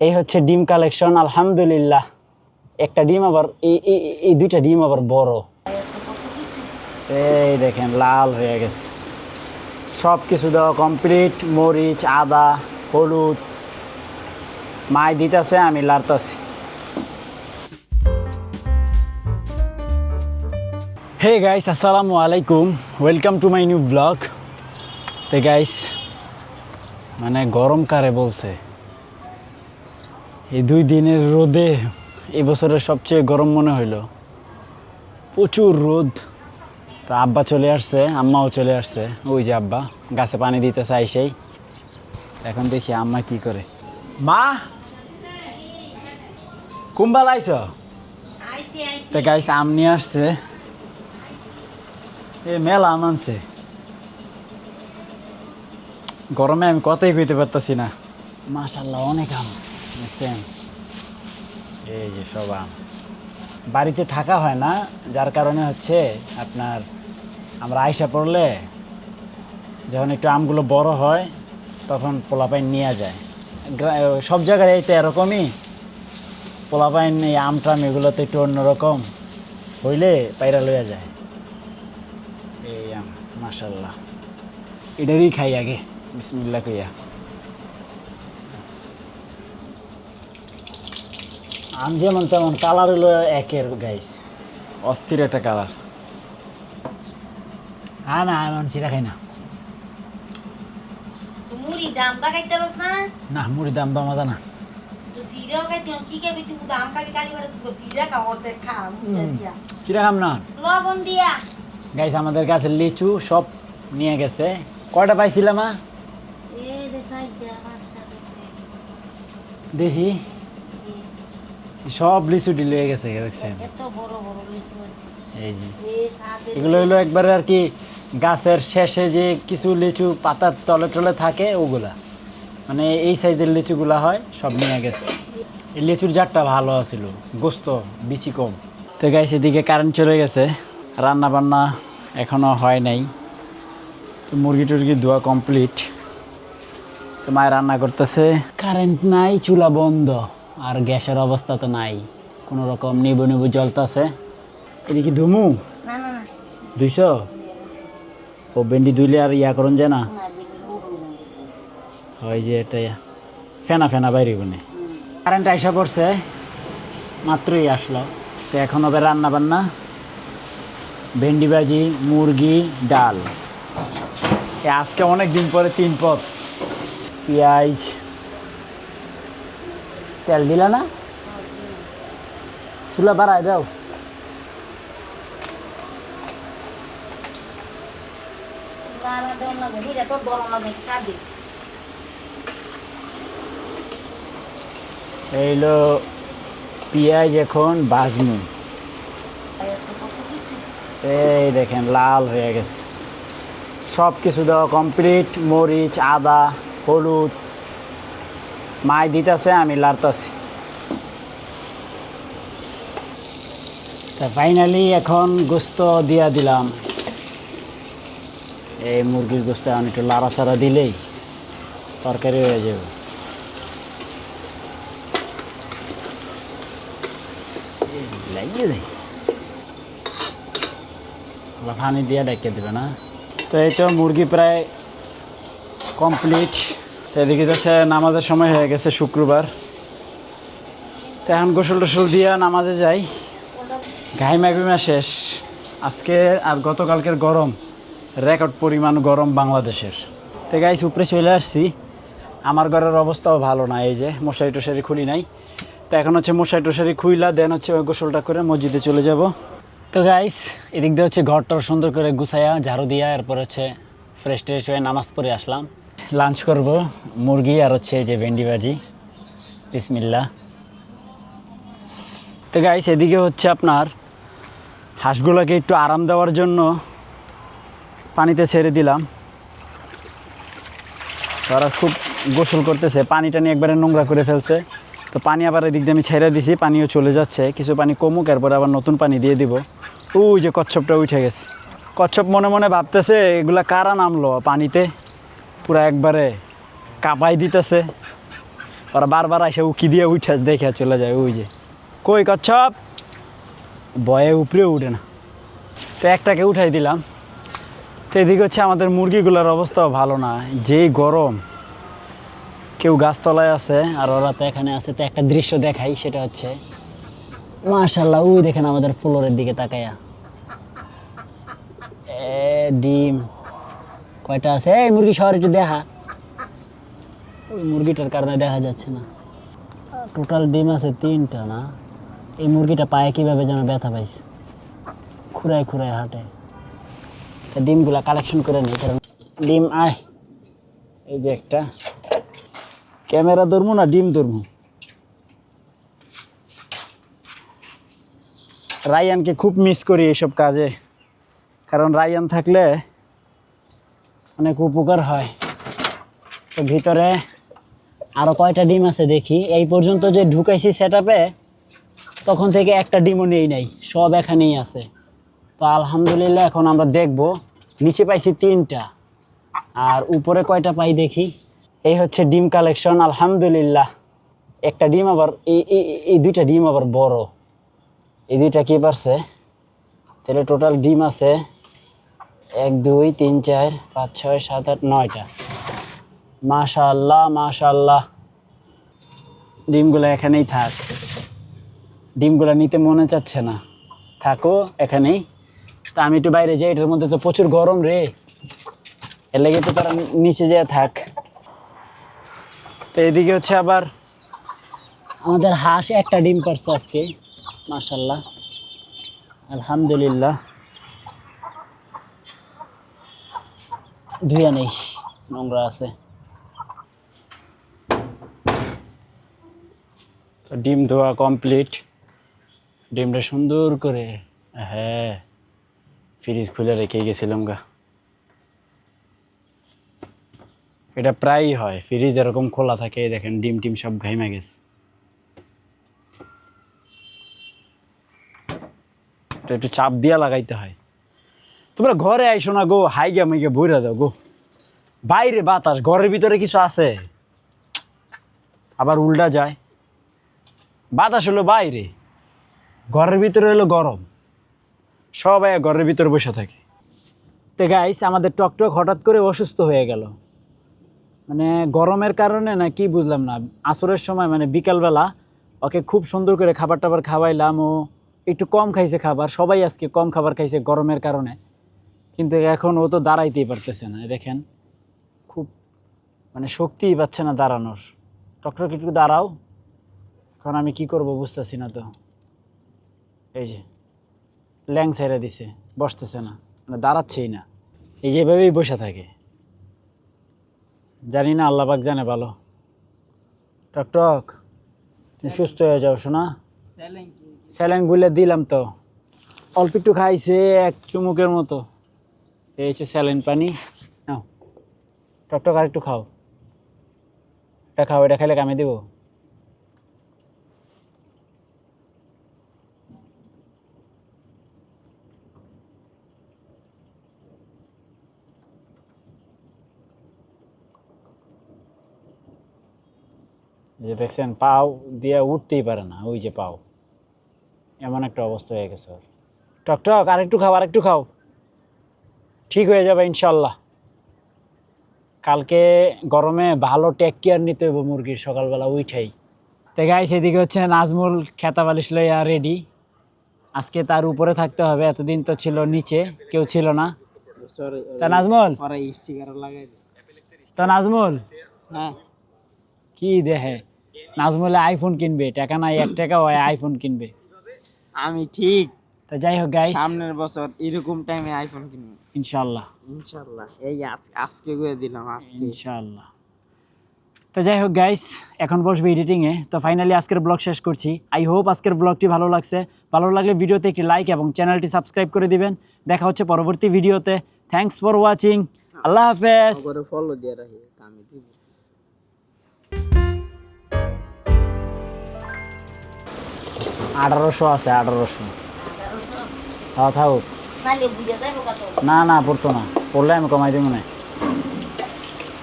এই হচ্ছে ডিম কালেকশন, আলহামদুলিল্লাহ। একটা ডিম আবার, এই দুইটা ডিম আবার বড়। এই দেখেন, লাল হয়ে গেছে। সব কিছু দেওয়া কমপ্লিট মরিচ, আদা, হলুদ। মাই দিতেছে, আমি লাড়তাছি। হে গাইস আসসালামু আলাইকুম। Welcome to my new blog তে গাইস মানে গরম কারে বলছে? এই দুই দিনের রোদে এই বছরের সবচেয়ে গরম মনে হইল। প্রচুর রোদ। তো আব্বা চলে আসছে আম্মাও চলে আসছে। ওই যে আব্বা গাছে পানি দিতে চাই সেই এখন দেখি আম্মা কি করে। মা! কুম্বাল আইস তো গাইস আম নিয়ে আসছে। এ মেলা আম আনছে। গরমে আমি কথাই কইতে পারতাছি না। মাশাল্লাহ অনেক আম। দেখছেন এই যে সব আম। বাড়িতে থাকা হয় না যার কারণে হচ্ছে আপনার আমরা আয়সা পড়লে যখন একটু আমগুলো বড় হয় তখন পোলাপাইন নিয়ে যায়। সব জায়গায় এই তো এরকমই। পোলাপাইন এই আম টাম এগুলোতে একটু অন্যরকম হইলে পায়রা লইয়া যায়। এই আম মাশাল্লাহ এটারই খাই আগে বিসমিল্লা কইয়া। আম যেমন তেমন কালার হলো একের গাইস অস্থির একটা কালার হ্যাঁ না আমি চিরা খাই না। মুড়ি দাম না? না মুড়ি দাম বা মজা না। তো সিরিয়াও গাইতে কি খাবি তুই? দাম খাবি কালি করে তুই সিরিয়া খাওয়াতে খা মুড়ি দিয়া চিরা খাম না। লবণ দিয়া। গাইস আমাদের কাছে লিচু সব নিয়ে গেছে। কয়টা পাইছিলাম মা? দে দেখি। সব লিচু ডিলে গেছে দেখছেন? এত বড় বড় লিচু আছে এই যে। এগুলো হলো একবারে আর কি গাছের শেষে যে কিছু লিচু পাতার তলে টলে থাকে ওগুলা। মানে এই সাইজের লিচুগুলা হয় সব নিয়ে গেছে। এই লিচুর জাতটা ভালো আছিল গোস্ত বিচি কম। তো গাইছে এদিকে কারেন্ট চলে গেছে রান্না বান্না এখনও হয় নাই। তো মুরগি টুরগি ধোয়া কমপ্লিট তো মায়ের রান্না করতেছে। কারেন্ট নাই চুলা বন্ধ। আর গ্যাসের অবস্থা তো নাই। কোনো রকম নিবু নিবু জ্বলতেছে। এদিকে ধুমু? না না না। দুইশো ও ভেন্ডি ধুইলে আর ইয়া করুন যে না? হয় যে এটা ফেনা ফেনা বাইরে বনে কারেন্ট আইসা পড়ছে। মাত্রই আসলো। তো এখন হবে রান্না বান্না ভেন্ডি ভাজি মুরগি ডাল। এ আজকে অনেক দিন পরে তিন পথ পেঁয়াজ তেল দিলা না? চুলা বাড়াই দাও। এইলো পেঁয়াজ এখন বাজমু এই দেখেন লাল হয়ে গেছে। সব কিছু দেওয়া কমপ্লিট মরিচ আদা হলুদ। মাই দিতেছে, আমি লাড়তাছি তা ফাইনালি এখন গোস্ত দিয়া দিলাম। এই মুরগির গোস্ত এখন একটু লাড়াচাড়া দিলেই তরকারি হয়ে যাবে। লাগিয়ে দেয় পানি দিয়ে ডেকে দেবে না। তো এই তো মুরগি প্রায় কমপ্লিট এদিকে যাচ্ছে নামাজের সময় হয়ে গেছে শুক্রবার। তো এখন গোসল টোসল দিয়ে নামাজে যাই। ঘাইমা ঘুমা শেষ। আজকে আর গতকালকের গরম, রেকর্ড পরিমাণ গরম বাংলাদেশের। তো গাইস উপরে চলে আসছি। আমার ঘরের অবস্থাও ভালো না, এই যে মশারি টশারি খুলি নাই। তো এখন হচ্ছে মশারি টশারি খুইলা দেন হচ্ছে ওই গোসলটা করে মসজিদে চলে যাব। তো গাইস এদিক দিয়ে হচ্ছে ঘরটার সুন্দর করে গুছাইয়া ঝাড়ু দিয়া, এরপর হচ্ছে ফ্রেশ ট্রেশ হয়ে নামাজ পড়ে আসলাম। লাঞ্চ করব, মুরগি আর হচ্ছে যে ভেন্ডি ভাজি। বিসমিল্লা তো গাইস এদিকে হচ্ছে আপনার হাঁসগুলোকে একটু আরাম দেওয়ার জন্য পানিতে ছেড়ে দিলাম। তারা খুব গোসল করতেছে পানি টানি একবারে নোংরা করে ফেলছে। তো পানি আবার এদিক দিয়ে আমি ছেড়ে দিছি, পানিও চলে যাচ্ছে। কিছু পানি কমুক, এরপরে আবার নতুন পানি দিয়ে দিব। ওই যে কচ্ছপটা উঠে গেছে। কচ্ছপ মনে মনে ভাবতেছে, এগুলা কারা নামলো পানিতে? পুরো একবারে কাঁপাই দিতেছে। ওরা বারবার এসে উকি দিয়ে উঠে, দেখে চলে যায়, ওই যে। কই কচ্ছপ? বয়ে উপরে উঠে না। তো একটাকে উঠাই দিলাম। তো এদিকে হচ্ছে আমাদের মুরগিগুলোর অবস্থাও ভালো না। যেই গরম, কেউ গাছতলায় আছে, আর ওরা তো এখানে আছে। তো একটা দৃশ্য দেখাই, সেটা হচ্ছে মাশাল্লাহ ওই দেখেন আমাদের ফ্লোরের দিকে তাকাইয়া এ, ডিম। কয়টা আছে? এই মুরগি শহর একটু দেখা। ওই মুরগিটার কারণে দেখা যাচ্ছে না। টোটাল ডিম আছে তিনটা না? এই মুরগিটা পায়ে কীভাবে যেন ব্যথা পাইছে। খুঁড়ায় খুঁড়ায় হাঁটে। তা ডিমগুলা কালেকশন করে নিই কারণ ডিম, আয়। এই যে একটা। ক্যামেরা ধরবো না, ডিম ধরবো? রায়ানকে খুব মিস করি এইসব কাজে। কারণ রায়ান থাকলে অনেক উপকার হয়। তো ভিতরে আরও কয়টা ডিম আছে দেখি। এই পর্যন্ত যে ঢুকাইছি সেট তখন থেকে একটা ডিমও নেই নাই, সব এখানেই আছে। তো আলহামদুলিল্লাহ এখন আমরা দেখব, নিচে পাইছি তিনটা, আর উপরে কয়টা পাই দেখি। এই হচ্ছে ডিম কালেকশন আলহামদুলিল্লাহ। একটা ডিম আবার, এই, এই- দুইটা ডিম আবার বড়। এই দুইটা কি পারছে? তাহলে টোটাল ডিম আছে এক, দুই, তিন, চার, পাঁচ, ছয়, সাত, আট, নয়টা। মাশাল্লাহ মাশাল্লাহ ডিমগুলো এখানেই থাক। ডিমগুলো নিতে মনে চাচ্ছে না। থাকো, এখানেই। তা আমি একটু বাইরে যাই, এটার মধ্যে তো প্রচুর গরম রে। এর লেগে তো তারা নিচে যেয়ে থাক। তো এদিকে হচ্ছে আবার আমাদের হাঁস একটা ডিম পারছে আজকে। মাশাল্লাহ আলহামদুলিল্লাহ। ধুয়ে নেই, নোংরা আছে। ডিম ধোয়া কমপ্লিট। ডিমটা সুন্দর করে হ্যাঁ ফ্রিজ খুলে রেখে গেছিলাম গা। এটা প্রায়ই হয়, ফ্রিজ এরকম খোলা থাকে, দেখেন ডিম টিম সব ঘাইমা গেছে। একটু চাপ দিয়া লাগাইতে হয়। তোমরা ঘরে আইসো না গো হাইগা মাইগা বইরা দাও গো। বাইরে বাতাস, ঘরের ভিতরে কিছু আছে? আবার উল্টা যায়। বাতাস হলো বাইরে, ঘরের ভিতরে হলো গরম। সবাই ঘরের ভিতরে বসে থাকে। তো গাইস আমাদের টকটক হঠাৎ করে অসুস্থ হয়ে গেল। মানে গরমের কারণে না, কি বুঝলাম না। আসরের সময় মানে বিকালবেলা ওকে খুব সুন্দর করে খাবার টাবার খাওয়াইলাম ও একটু কম খাইছে খাবার। সবাই আজকে কম খাবার খাইছে গরমের কারণে। কিন্তু এখন ও তো দাঁড়াইতেই পারতেছে না দেখেন। খুব মানে শক্তিই পাচ্ছে না দাঁড়ানোর। ডক্টর একটু দাঁড়াও কারণ আমি কি করব বুঝতেছি না তো। এই যে ল্যাং ছেড়ে দিছে বসতেছে না মানে দাঁড়াচ্ছেই না। এই যেভাবেই বসে থাকে। জানি না আল্লাহবাক জানে ভালো। টকটক তুমি সুস্থ হয়ে যাও শোনা। স্যালাইন গুলে দিলাম তো। অল্প একটু খাইছে এক চুমুকের মতো। এই হচ্ছে স্যালাইন পানি। নাও। টকটক আর একটু খাও। এটা খাও, এটা খেলে কামে দেবো। যে দেখছেন, পাও দিয়ে উঠতেই পারে না, ওই যে পাও। এমন একটা অবস্থা হয়ে গেছে ওর। টকটক, আর একটু খাও, আর একটু খাও। ঠিক হয়ে যাবে ইনশাল্লাহ। কালকে গরমে ভালো টেক কেয়ার নিতে হবে মুরগির সকালবেলা উঠাই তো সেদিকে হচ্ছে নাজমুল খেতা বালিশ লইয়া রেডি আজকে তার উপরে থাকতে হবে এতদিন তো ছিল নিচে কেউ ছিল না। তা নাজমুল? তো নাজমুল? হ্যাঁ। কি দেখে নাজমুলে আইফোন কিনবে টাকা নাই এক টাকা হয় আইফোন কিনবে। আমি ঠিক তো যাই হোক গাইস সামনের বছর এরকম টাইমে আইফোন কিনবো। ইনশাল্লাহ। ইনশাল্লাহ। এই আজ- আজকে করে দিলাম আজকে। ইনশাল্লাহ। তো যাই হোক গাইস এখন বসবে এডিটিংয়ে তো ফাইনালি আজকের ব্লগ শেষ করছি। আই হোপ আজকের ব্লগটি ভালো লাগছে। ভালো লাগলে ভিডিওতে একটি লাইক এবং চ্যানেলটি সাবস্ক্রাইব করে দিবেন। দেখা হচ্ছে পরবর্তী ভিডিওতে। থ্যাঙ্কস ফর ওয়াচিং আল্লাহ হাফেজ। ফলো দিয়ে রাখি আমি দিব। আঠারোশো আছে আঠারোশো। হ্যাঁ থাকুক না না পড়তো না। পড়লে আমি কমাই দেবো না।